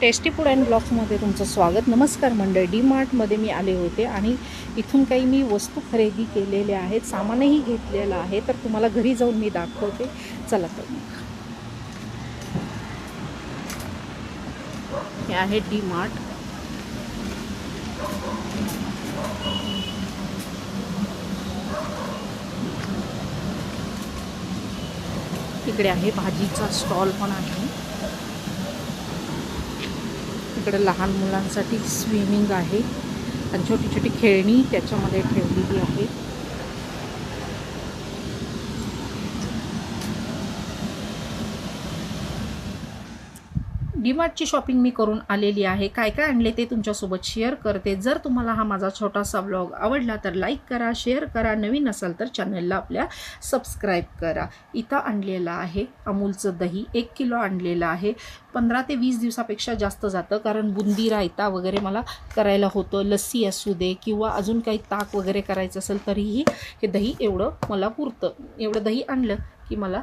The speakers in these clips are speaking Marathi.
टेस्टी फूड अँड ब्लॉक्समध्ये तुमचं स्वागत. नमस्कार मंडळ. डी मार्टमध्ये मी आले होते आणि इथून काही मी वस्तू खरेदी केलेल्या आहेत सामानही घेतलेलं आहे. तर तुम्हाला घरी जाऊन मी दाखवते. चला तर मग. हे आहे डी मार्ट इकडे आहे भाजीचा स्टॉल पण आहे. इकडे लहान मुलांसाठी स्विमिंग आहे. आणि छोटी छोटी खेळणी त्याच्यामध्ये ठेवलेली आहे डीमार्टची शॉपिंग मी करून आलेली आहे. काय काय आणले ते तुमच्यासोबत शेअर करते. जर तुम्हाला हा माझा छोटासा व्लॉग आवडला तर लाईक करा शेअर करा. नवीन असाल तर चॅनलला आपल्या सबस्क्राईब करा. इथं आणलेलं आहे अमूलचं दही. एक किलो आणलेलं आहे. पंधरा ते वीस दिवसापेक्षा जास्त जातं कारण बुंदी रायता वगैरे मला करायला होतं. लस्सी असू दे किंवा अजून काही ताक वगैरे करायचं असेल तरीही हे दही एवढं मला पुरतं. एवढं दही आणलं की मला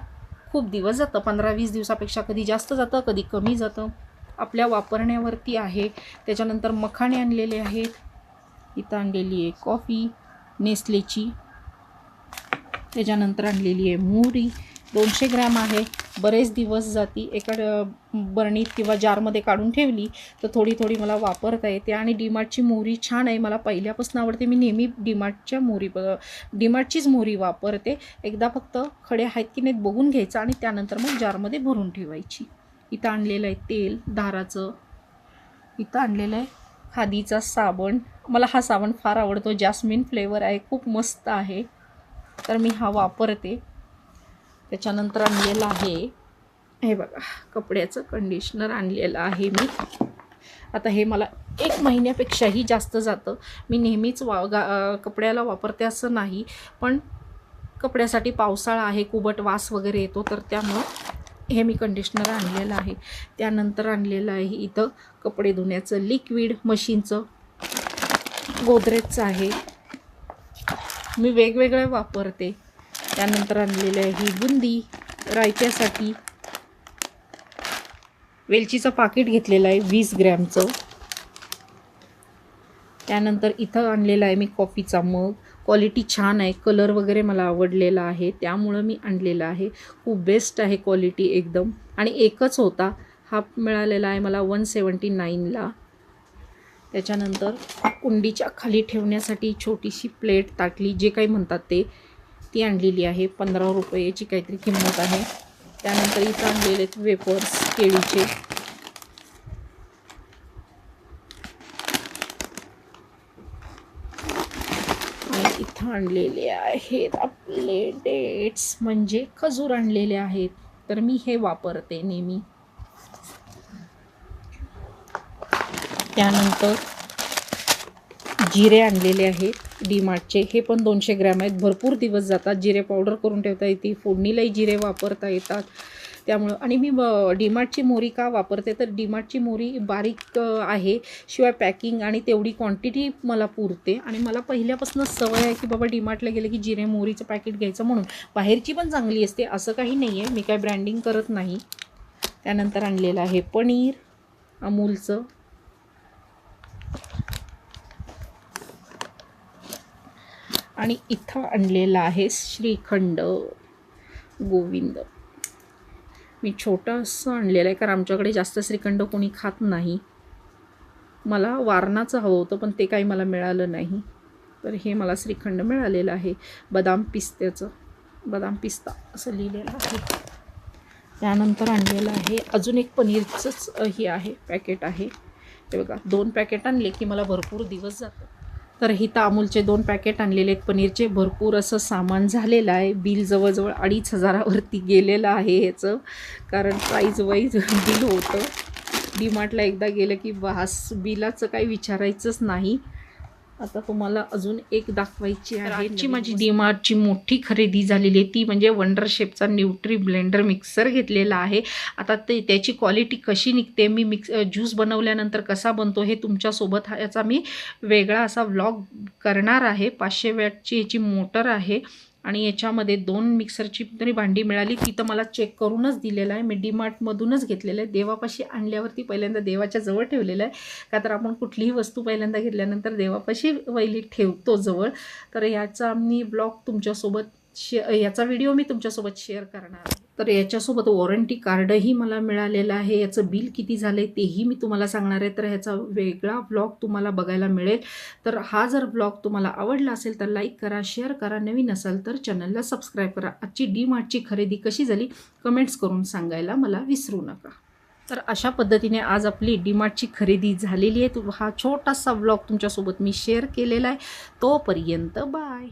खूप दिवस जातं. पंधरा वीस दिवसापेक्षा कधी जास्त जातं कधी कमी जातं. आपल्या वापरण्यावरती आहे. त्याच्यानंतर मखाणे आणलेले आहेत. इथं आणलेली आहे कॉफी नेस्लेची. त्याच्यानंतर आणलेली आहे मोहरी. दोनशे ग्रॅम आहे. बरेच दिवस जाती एका बरणीत किंवा जारमध्ये काढून ठेवली तर थोडी थोडी मला वापरता येते. आणि डीमार्टची मोहरी छान आहे. मला पहिल्यापासून आवडते. मी नेहमी डीमार्टच्या मोहरी डीमार्टचीच मोहरी वापरते. एकदा फक्त खडे आहेत की नाहीत बघून घ्यायचं आणि त्यानंतर मग जारमध्ये भरून ठेवायची. इथं आणलेलं आहे तेल धाराचं इथं आणलेलं आहे खादीचा साबण. मला हा साबण फार आवडतो. जास्मिन फ्लेवर आहे. खूप मस्त आहे. तर मी हा वापरते. त्याच्यानंतर आणलेलं आहे. हे बघा कपड्याचं कंडिशनर आणलेलं आहे मी. आता हे मला एक महिन्यापेक्षाही जास्त जातं. मी नेहमीच वा गा कपड्याला वापरते असं नाही पण कपड्यासाठी पावसाळा आहे कुबट वास वगैरे येतो तर त्यामुळं हे मी कंडिशनर आणलेलं आहे. त्यानंतर आणलेलं आहे इथं कपडे धुण्याचं लिक्विड मशीनचं गोदरेजचं आहे. मी वेगवेगळे वापरते. त्यानंतर आणलेलं आहे ही बुंदी रायत्यासाठी. वेलचीचं पाकिट घेतलेलं आहे वीस ग्रॅमचं. त्यानंतर इथं आणलेलं आहे मी कॉफीचा मग. क्वालिटी छान आहे. कलर वगैरे मला आवडलेला आहे. त्यामुळं मी आणलेला आहे. खूप बेस्ट आहे क्वालिटी एकदम. आणि एकच होता. हा मिळालेला आहे मला वन सेवन्टी नाईनला त्याच्यानंतर कुंडीच्या खाली ठेवण्यासाठी छोटीशी प्लेट ताटली. जे काही म्हणतात ते. ती आणलेली आहे. पंधरा रुपयाची काहीतरी किंमत आहे. त्यानंतर इथं आणलेले आहेत वेफर्स केळीचे. इथं आणलेले आहेत आपले डेट्स. म्हणजे खजूर आणलेले आहेत. तर मी हे वापरते नेहमी. त्यानंतर जिरे आणलेले आहेत डीमार्टचे हे पण दोनशे ग्रॅम आहेत. भरपूर दिवस जातात. जिरे पावडर करून ठेवता येते. फोडणीलाही जिरे वापरता येतात. त्यामुळं आणि मी डीमार्टची मोरी का वापरते? तर डीमार्टची मोरी बारीक आहे. शिवाय पॅकिंग आणि तेवढी क्वांटिटी मला पुरते. आणि मला पहिल्यापासूनच सवय आहे की बाबा डीमार्टला गेलं की जिरे मोहरीचं पॅकेट घ्यायचं म्हणून. बाहेरची पण चांगली असते. असं काही नाही आहे मी काय ब्रँडिंग करत नाही. त्यानंतर आणलेलं आहे पनीर अमूलचं. आणि इथं आणलेलं आहे श्रीखंड गोविंद. मी छोटंसं आणलेलं आहे कारण आमच्याकडे जास्त श्रीखंड कोणी खात नाही. मला वारणाचं हवं होतं पण ते काही मला मिळालं नाही. तर हे मला श्रीखंड मिळालेलं आहे. बदाम पिस्त्याचं बदाम पिस्ता असं लिहिलेलं आहे. त्यानंतर आणलेलं आहे अजून एक पनीरचंच हे आहे पॅकेट आहे. ते बघा दोन पॅकेट आणले की मला भरपूर दिवस जातं. तर हिथं अमूलचे दोन पॅकेट आणलेले आहेत पनीरचे. भरपूर असं सामान झालेलं आहे. बिल जवळजवळ अडीच हजारावरती गेलेलं आहे ह्याचं. कारण प्राईज वाईज बिल होतं. डीमार्टला एकदा गेलं की बास बिलाचं काही विचारायचंच नाही. आता तुम्हाला अजून एक दाखवायची आहे आजची माझी डीमार्टची मोठी खरेदी झालेली आहे. ती म्हणजे वंडर शेपचा न्यूट्री ब्लेंडर मिक्सर घेतलेला आहे. आता ते त्याची क्वालिटी कशी निघते मी मिक्स ज्यूस बनवल्यानंतर कसा बनतो हे तुमच्यासोबत हा- याचा मी वेगळा असा व्लॉग करणार आहे. पाचशे वॅटची याची मोटर आहे. आणि याच्यामध्ये दोन मिक्सरची तरी भांडी मिळाली. ती तर मला चेक करूनच दिलेलं आहे. मी डीमार्टमधूनच घेतलेलं आहे. देवापाशी आणल्यावरती पहिल्यांदा देवाच्या जवळ ठेवलेलं आहे. का तर आपण कुठलीही वस्तू पहिल्यांदा घेतल्यानंतर देवापाशी वैली ठेवतो जवळ. तर याचा मी ब्लॉग तुमच्यासोबत शे याचा व्हिडिओ मी तुमच्यासोबत शेअर करणार आहे. तर याच्यासोबत वॉरंटी कार्डही मला मिळालेलं आहे. याचं बिल किती झालं आहे तेही मी तुम्हाला सांगणार आहे. तर ह्याचा वेगळा ब्लॉग तुम्हाला बघायला मिळेल. तर हा जर ब्लॉग तुम्हाला आवडला असेल तर लाईक करा शेअर करा. नवीन असाल तर चॅनलला सबस्क्राईब करा. आजची डी मार्टची खरेदी कशी झाली कमेंट्स करून सांगायला मला विसरू नका. तर अशा पद्धतीने आज आपली डीमार्टची खरेदी झालेली आहे. तो हा छोटासा ब्लॉग तुमच्यासोबत मी शेअर केलेला आहे. तोपर्यंत बाय